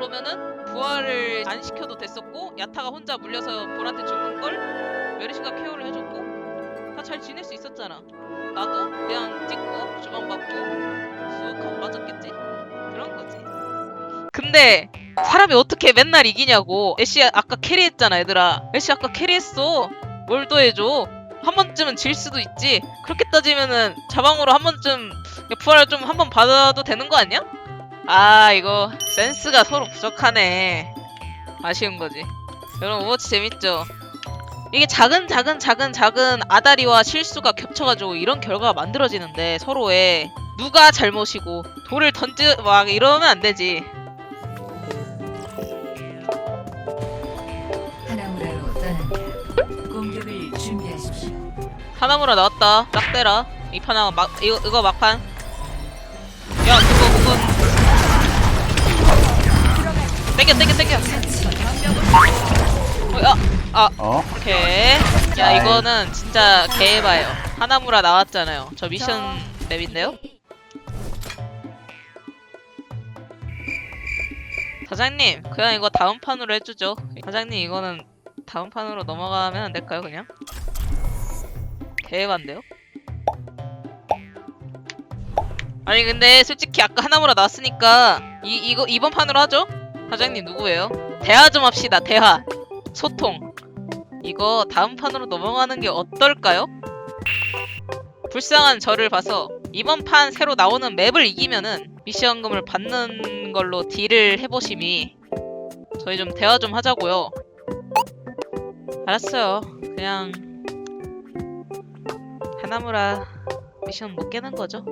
그러면은 부활을 안 시켜도 됐었고 야타가 혼자 물려서 볼한테 죽은 걸 메르시가 케어를 해줬고 다 잘 지낼 수 있었잖아. 나도 그냥 찍고 주방 받고 쑥 하고 맞았겠지? 그런 거지. 근데 사람이 어떻게 맨날 이기냐고. 애쉬 아까 캐리했잖아, 얘들아. 애쉬 아까 캐리했어. 뭘 더 해줘? 한 번쯤은 질 수도 있지. 그렇게 따지면은 자방으로 한 번쯤 부활을 좀 한 번 받아도 되는 거 아니야? 아 이거 센스가 서로 부족하네. 아쉬운 거지. 여러분 오버워치 재밌죠? 이게 작은 작은 작은 작은 아다리와 실수가 겹쳐가지고 이런 결과가 만들어지는데 서로의 누가 잘못이고 돌을 던지 막 이러면 안 되지. 하나무라로 떠납니다. 공격을 준비하십시오. 하나무라 나왔다. 짝대라. 이 판하고 막 이거 이거 막판. 야 땡겨 땡겨 땡겨. 어, 야, 아 어? 오케이. 야 이거는 진짜 개해봐요. 하나무라 나왔잖아요. 저 미션 맵인데요. 사장님 그냥 이거 다음 판으로 해주죠. 사장님 이거는 다음 판으로 넘어가면 안 될까요 그냥? 개해반데요? 아니 근데 솔직히 아까 하나무라 나왔으니까 이 이거 이번 판으로 하죠? 사장님 누구예요? 대화 좀 합시다 대화. 소통. 이거 다음 판으로 넘어가는 게 어떨까요? 불쌍한 저를 봐서 이번 판 새로 나오는 맵을 이기면은 미션금을 받는 걸로 딜을 해보심이 저희 좀 대화 좀 하자고요. 알았어요. 그냥 하나무라 미션 못 깨는 거죠?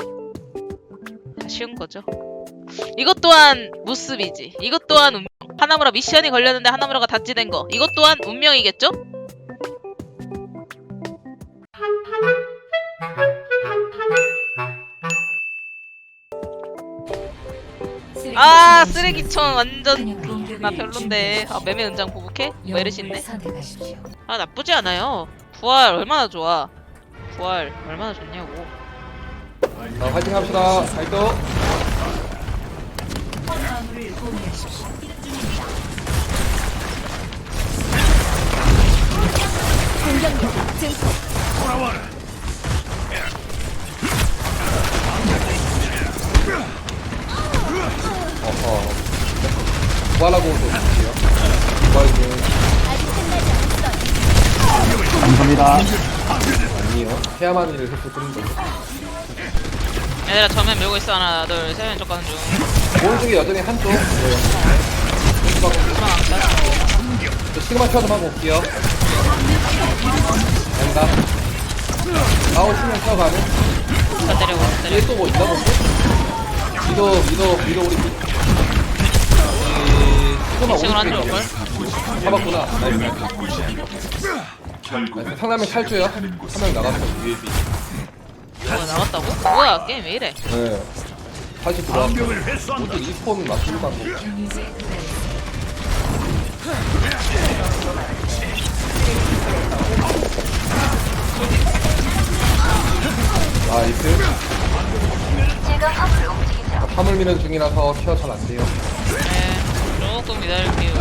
아쉬운 거죠 이것 또한 무습이지 이것 또한 운명 하나무라 미션이 걸렸는데 하나무라가 다찌된 거 이것 또한 운명이겠죠? 아 쓰레기촌 완전 나 별론데 아 매매 은장 보복해? 뭐? 선택하십시오. 아 나쁘지 않아요 부활 얼마나 좋아 부활 얼마나 좋냐고 자, 화이팅 합시다. 파이 터. 화물을 공유하십시오. 어허. 부활하고 오세요. 부활고 감사합니다. 아니요. 해야만 일을 했을 뿐인데. 얘들아 정면 밀고 있어 하나 둘셋 왼쪽 가는 중 오른쪽에 여전히 한쪽. 그만 안 가. 저 시그마 튀어좀 하고 올게요. 된다. 아웃 치면 튀어가는. 다 때리고 때리고 뒤에 또뭐 있나 본데? 미도, 미도, 미도 우리. 이, 시그마 2층으로 안 오른쪽에 들어올걸? 있네. 잡았구나. 나이스, 나이스. 상남이 탈주요. 한명 나갔어. UAB. 뭐야 나갔다고? 뭐야 게임 왜 이래 네. 다시 들어왔어. 모두 리스폰 맞추고 가고. 경유제 그대 나이스. 화물 미는 중이라서 케어 잘 안 돼요. 네 조금 기다릴게요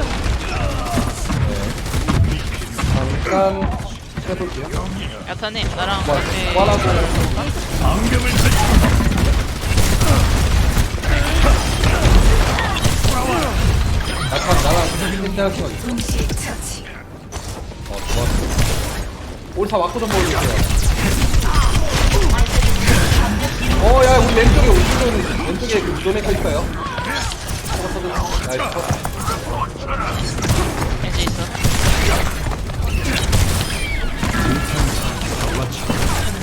잠깐 해볼게요. 야타님 나랑 뭐, 같이 뭐라고. 약간 나랑 생각해가 있어. 동시 처치. 어, 좋았어. 우리 다 맞고 좀 보여주세요. 어, 야, 우리 왼쪽에, 오른쪽에, 왼쪽에 그 무도메카 있어요. 나이스. 있어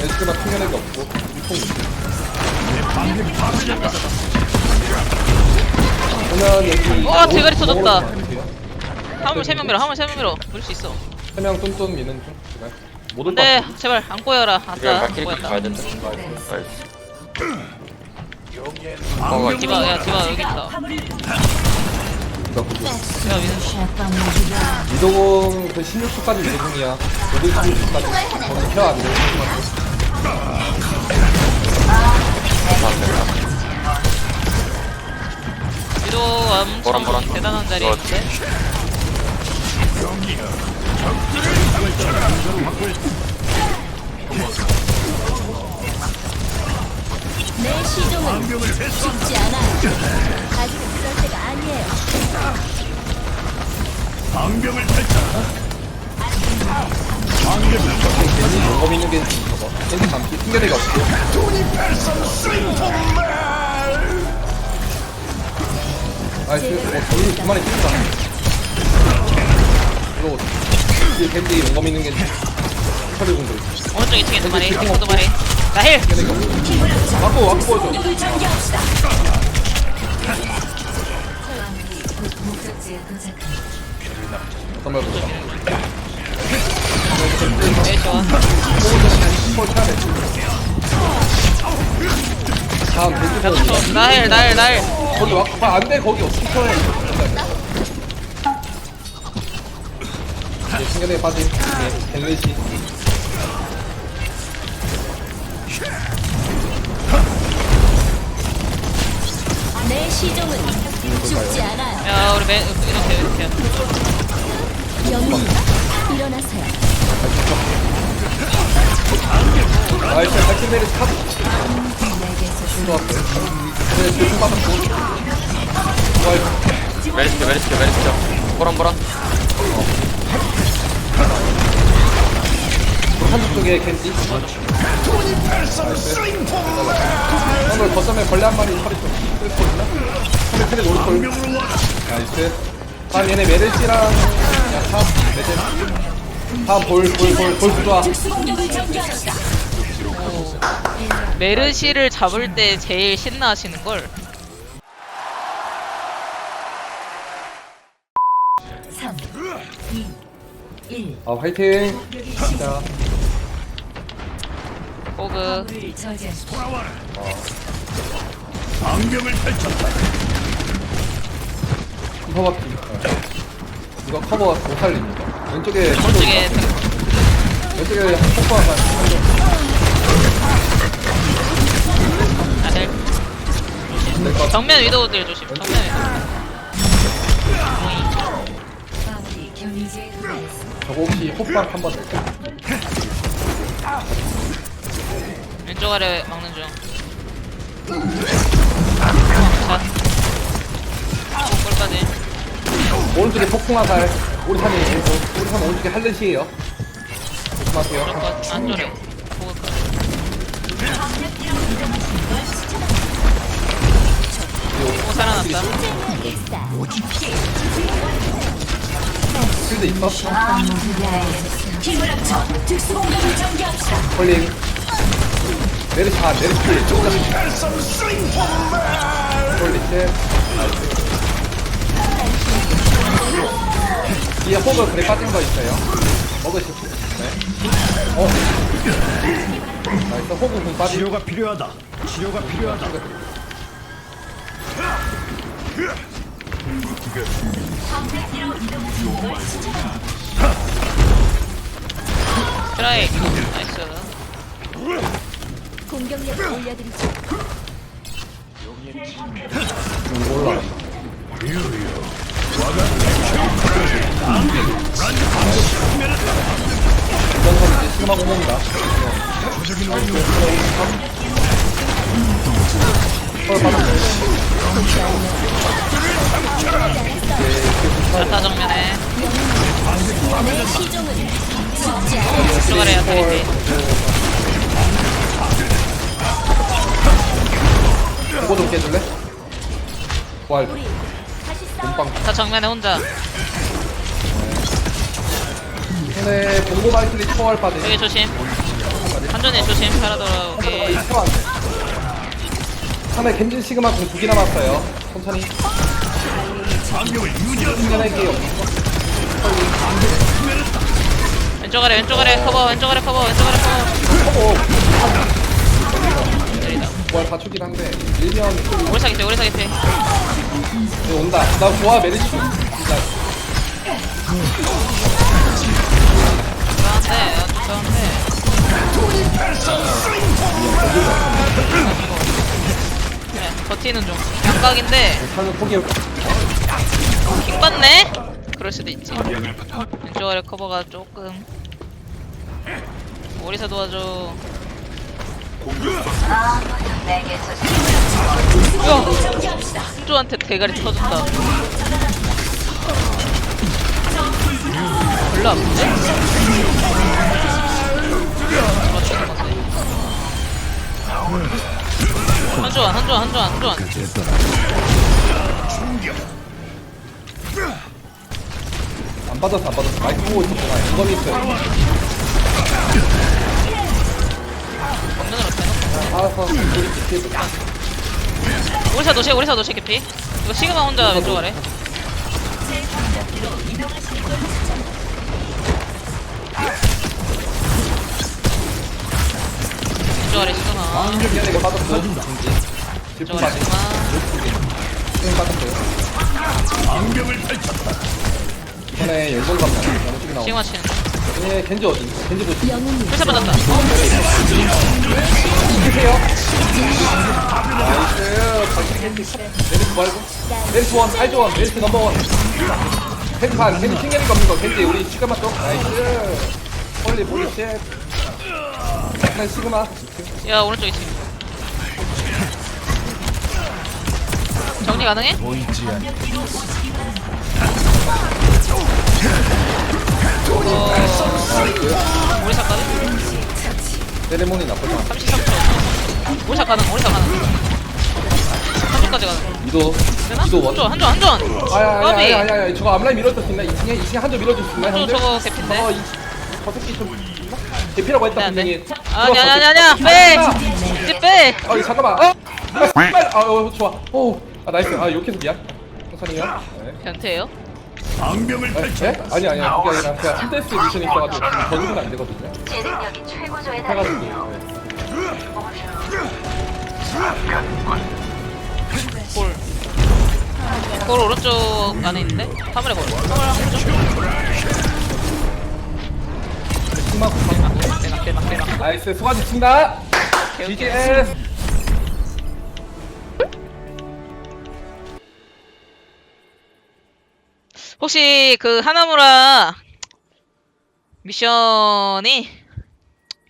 왼쪽에만 튕겨내기 없고, 이통 그러면 여기. 와, 대가리 터졌다. 세 화물 3명 밀어 화물 3명 밀어 밀수 있어 명 똔똔 미는 중. 제발. 못 올것 근데 같은데. 제발 안 꼬여라 아싸 안 꼬였다 된다. 디바 야 디바 여기 있다. 야 이동공 그 16초까지 이동이야. 모두 16초까지. 거기 케어 안 돼. 위도 엄청 보람, 보람. 대단한 자리에 어. 있는데 내 시종은 죽지 않아요. 아직은 그럴 때가 아니에요. 괜히 용검 있는 게 저거. 겐지 감기 튕겨내기 없고. 나이스. 어, 저기 그만에 뛴다. 이거 이게 겐지 용검 있는 게 처리 있어. 오른쪽 2층에 두 마리 왼쪽 두 마리 나힐. 맞고 맞고 보 정말 보자. 네 좋아. 다음 겐지 거. 나힐 나힐 나힐 거기 와, 아, 안 돼, 거기 어떻게 쳐야 해. 네, 신경에 빠진, 네, 갤르시. 내 시종은 죽지 않아요. 야 우리 맨 이렇게 이렇게 영웅이다. 일어나세요. 나이스, 백신베리 탑. 내게서 신도 왔어요. 네, 조금 빠졌고. 좋아요. 메리시켜 메리시켜 메리시켜 보람 보람 한쪽 쪽에. 나이스. 오늘 거점에 벌레 한 마리 허리 좀 뚫고 있나? 근데 오른쪽. 나이스. 다음 얘네 메르시랑 야타 메르시. 다음 볼, 볼, 볼, 볼 부좋아. 메르시를 잡을 때 제일 신나하시는 걸 3, 2, 1. 아, 화이팅. 진짜. 호그 화물을 저지하십시오. 커버 이거 커버 못 살립니다. 왼쪽에 오른쪽에 왼쪽에 폭포가 아들 될것 정면 위도우들 조심 정면 위도우. 저거 혹시 호빵 한번 될까요? 왼쪽 아래 막는 중 자. 골까지 오른쪽에 폭풍 화살 우리 산이 우리 산 오른쪽에 할렛이에요. 조심하세요. 호 살아났다 실드 있어? 힘을 합쳐 특수공격을 전개합시다. 컬링 메르시 아 메르시 조금 컬링 뒤에 호그 그래 빠진 거 있어요. 먹으시고 네. 어. 나이스 호그 공 빠진 치료가 필요하다. 치료가 필요하다. 트라이 나이스 공격력 올려드리죠. 몰라. 선 이제. 어, 맞았어. 야타 정면에 내 시종은 죽지 않아요. 들어가래 야타 리피 그거 좀 깨줄래? 싸워. 몸빵. 다 정면에 혼자 손에 봉고 바이틀리 초월 빠진. 여기 조심 한전에 조심 살아 돌아오게 초월 안 돼. 상대 겐진 시그마 공 두개 남았어요. 천천히. 왼쪽 아래 왼쪽 아래 커버 왼쪽 아래 커버 왼쪽 아래 커버 어, 때리다 부활 받추긴 한데. 1년 오리 사기패 오리 사기패 온다. 나 좋아, 메리시. 진짜. 좋아한데 좋아한데 그래 버티는 중 양각인데 삶을 포기해. 킹 받네? 그럴 수도 있지. 왼쪽 아래 커버가 조금. 오리사 도와줘. 야! 순조한테 대가리 터졌다. 별로 아픈데? 한조한, 한조한, 한조한, 한조한. 안 받았어 안 받았어 마이크 보고 있었구나 이건 있어 정면으로 대놓고. 뒤에 오리사 노시, 오리사 노시 개피. 이거 시그마 혼자 왼쪽 아래. 왼쪽 아래 시그마. 이거 질풍 왼쪽 아래 시그마. 질풍 받았어요 방벽을 펼쳤다. 이번에 시그마 치는. 예 겐지 어디 겐지 영웅님 풀사 받았다. 나이스 겐지 메리트 말고 메리트 원 알조 원 메리트 넘버 원 겐지 반 겐지 킹게리 겁니다 거 겐지 우리 시그마 쪽 나이스 홀리 보리쉣 난 시그마 야 오른쪽 있지. 정리 가능해? 보이지 않. 어... 세레모니 나쁘지 않아 33초. 오리사 가능. 오리사 가능. 한쪽까지 가능. 이도 되나? 이도 원 한쪽 한쪽 한쪽. 까비. 아야야야 야 저거 앞라인 밀어줄 수 있나? 2층에 2층에 한점 밀어줄 수 있나 한쪽 형들? 저거 개핀데. 어, 이, 저 새끼 좀 있나? 대피라고 했다 네, 안 분명히 돼. 아니 아니 아니 아니야. 빼. 이제 빼. 아 잠깐만 어? 아아 어, 좋아 오아 나이스 아 욕해서 미안 천천히요 네. 변태예요? 방벽을 네? 네? 아니 아니야 그게 아니라 제가 힐테스트 미션이 있어가지고 지금 전승은 안 되거든요 해가지고 네. 골. 골 오른쪽 안에 있는데? 화물에 골. 화물 오른쪽. 승마 대박 대박 대박. 나이스 수고하셨습니다 GTS 혹시 그 하나무라 미션이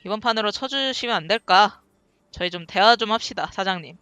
이번 판으로 쳐주시면 안 될까? 저희 좀 대화 좀 합시다, 사장님.